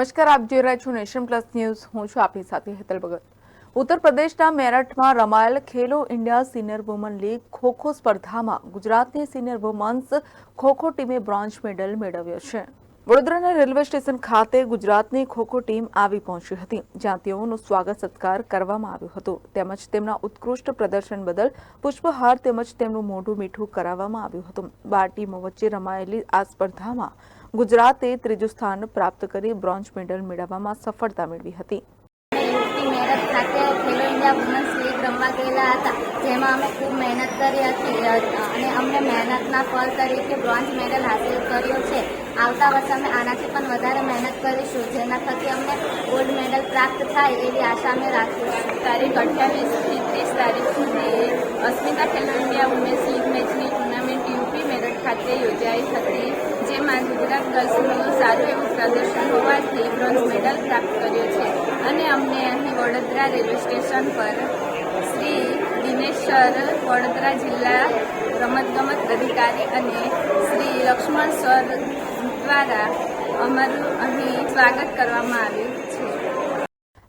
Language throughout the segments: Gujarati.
નમસ્કાર, આપ જોઈ રહ્યા છો નેશન પ્લસ ન્યૂઝ. હું છું આપની સાથે હેતલ ભગત. ઉત્તર પ્રદેશના મેરઠમાં રમાયેલ Khelo India senior woman league kho kho સ્પર્ધામાં ગુજરાતની સિનિયર વુમન્સ ખોખો ટીમે બ્રોન્ઝ મેડલ મેળવ્યો છે. વડોદરાના રેલવે સ્ટેશન ખાતે ગુજરાતની ખોખો ટીમ આવી પહોંચી હતી, જ્યાં તેઓનું સ્વાગત સત્કાર કરવામાં આવ્યો હતો. તેમજ તેમના ઉત્કૃષ્ટ પ્રદર્શન બદલ પુષ્પહાર તેમજ તેમનું મોઢું મીઠું કરાવવામાં આવ્યું હતું. બાર ટીમો વચ્ચે રમાયેલી આ સ્પર્ધામાં ગુજરાતે ત્રીજું સ્થાન પ્રાપ્ત કરી બ્રોન્ઝ મેડલ મેળવવામાં સફળતા મેળવી હતી. મેરઠ ખાતે ખેલો ઇન્ડિયા વુમન્સ લીગ રમવા ગયેલા હતા જેમાં અમે ખૂબ મહેનત કરી હતી અને અમને મહેનતના ફળ તરીકે બ્રોન્ઝ મેડલ હાંસલ કર્યો છે. આવતા વર્ષે અમે આનાથી પણ વધારે મહેનત કરીશું જેના થકી અમને ગોલ્ડ મેડલ પ્રાપ્ત થાય એવી આશા અમે રાખીશું. તારીખ અઠ્યાવીસથી ત્રીસ તારીખ સુધી Asmita Khelo India women's league મેચની ટુર્નામેન્ટ યુપી મેરઠ ખાતે યોજાઈ હતી. ગુજરાત સારું એવું પ્રદર્શન હોવાથી બ્રોન્ઝ મેડલ પ્રાપ્ત કર્યો છે. અને અમને અહીં વડોદરા રેલવે સ્ટેશન પર શ્રી દિનેશ સર વડોદરા જિલ્લા રમતગમત અધિકારી અને શ્રી લક્ષ્મણ સર દ્વારા અમારું અહીં સ્વાગત કરવામાં આવ્યું.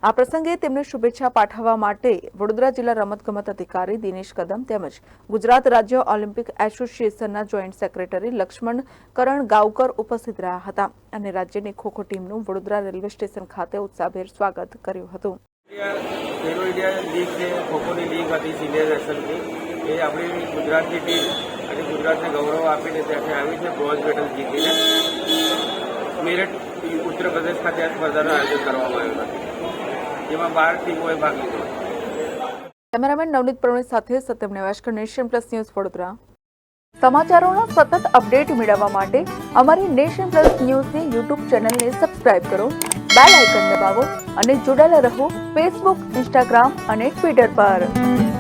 આ પ્રસંગે તેમને શુભેચ્છા પાઠવવા માટે વડોદરા જિલ્લા રમતગમત અધિકારી દિનેશ કદમ તેમજ ગુજરાત રાજ્ય ઓલિમ્પિક એસોસિએશનના જોઈન્ટ સેક્રેટરી લક્ષ્મણ કરણ ગાવકર ઉપસ્થિત રહ્યા હતા અને રાજ્યની ખોખો ટીમનું વડોદરા રેલવે સ્ટેશન ખાતે ઉત્સાહભેર સ્વાગત કર્યું હતું. ખેલો ઇન્ડિયા લીગ છે ખોખોની લીગ હતી સિનિયર નેશનલની, એ આપણી ગુજરાતની ટીમ અને ગુજરાતને ગૌરવ આપીને ત્યાંથી આવી છે બ્રોન્ઝ મેડલ જીતીને. મેરઠ ઉત્તર પ્રદેશ ખાતે આ સ્પર્ધાનું આયોજન કરવામાં આવ્યું હતું. જેમાં બાર ટીમોએ ભાગ લીધો કેમેરામેન નવનીત પ્રવીણ સાથે Satyam નેવાશકર nation plus news Vadodara. સમાચારોના સતત અપડેટ મેળવવા માટે અમારી નેશન પ્લસ ન્યૂઝની યુટ્યુબ ચેનલને સબસ્ક્રાઇબ કરો, બેલ આઇકન દબાવો અને જોડાયેલા રહો ફેસબુક, ઇન્સ્ટાગ્રામ અને ટ્વિટર પર.